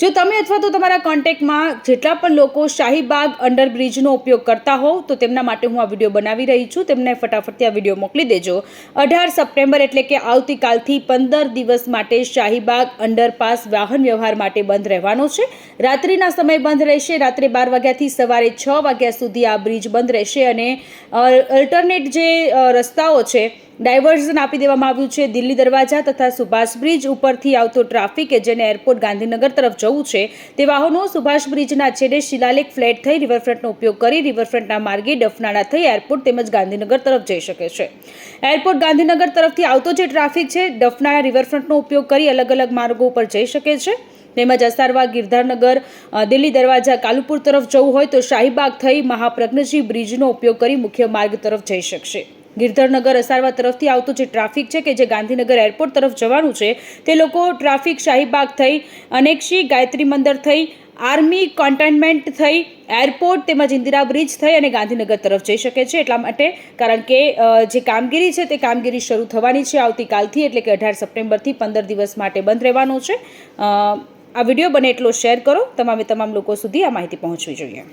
જો તમે અથવા તો તમારા કોન્ટેક્ટમાં જેટલા પણ લોકો શાહીબાગ અંડરબ્રિજનો ઉપયોગ કરતા હોવ, તો તેમના માટે હું આ વીડિયો બનાવી રહી છું. તેમને ફટાફટથી આ વીડિયો મોકલી દેજો. અઢાર સપ્ટેમ્બર એટલે કે આવતીકાલથી પંદર દિવસ માટે શાહીબાગ અંડરપાસ વાહન વ્યવહાર માટે બંધ રહેવાનો છે. રાત્રિના સમય બંધ રહેશે. રાત્રે બાર વાગ્યાથી સવારે છ વાગ્યા સુધી આ બ્રિજ બંધ રહેશે અને અલ્ટરનેટ જે રસ્તાઓ છે ડાયવર્ઝન આપી દેવામાં આવ્યું છે. દિલ્હી દરવાજા તથા સુભાષ બ્રિજ ઉપરથી આવતો ટ્રાફિક કે જેને એરપોર્ટ ગાંધીનગર તરફ જવું છે, તે વાહનો સુભાષ બ્રિજના છેડે શિલાલેખ ફ્લેટ થઈ રિવરફ્રન્ટનો ઉપયોગ કરી રિવરફ્રન્ટના માર્ગે ડફનાળા થઈ એરપોર્ટ તેમજ ગાંધીનગર તરફ જઈ શકે છે. એરપોર્ટ ગાંધીનગર તરફથી આવતો જે ટ્રાફિક છે, ડફનાળા રિવરફ્રન્ટનો ઉપયોગ કરી અલગ અલગ માર્ગો ઉપર જઈ શકે છે. તેમજ અસારવા, ગિરધારનગર દિલ્હી દરવાજા કાલુપુર તરફ જવું હોય તો શાહીબાગ થઈ મહાપ્રજ્ઞજી બ્રિજનો ઉપયોગ કરી મુખ્ય માર્ગ તરફ જઈ શકશે. ગિરધરનગર અસારવા તરફથી આવતો જે ટ્રાફિક છે કે જે ગાંધીનગર એરપોર્ટ તરફ જવાનું છે, તે લોકો ટ્રાફિક શાહીબાગ થઈ, અનેકશી ગાયત્રી મંદિર થઈ, આર્મી કોન્ટેનમેન્ટ થઈ, એરપોર્ટ તેમજ ઇન્દિરા બ્રિજ થઈ અને ગાંધીનગર તરફ જઈ શકે છે. એટલા માટે કારણ કે જે કામગીરી છે તે કામગીરી શરૂ થવાની છે આવતીકાલથી, એટલે કે અઢાર સપ્ટેમ્બરથી પંદર દિવસ માટે બંધ રહેવાનો છે. આ વીડિયો બને એટલો શેર કરો. તમામે તમામ લોકો સુધી આ માહિતી પહોંચવી જોઈએ.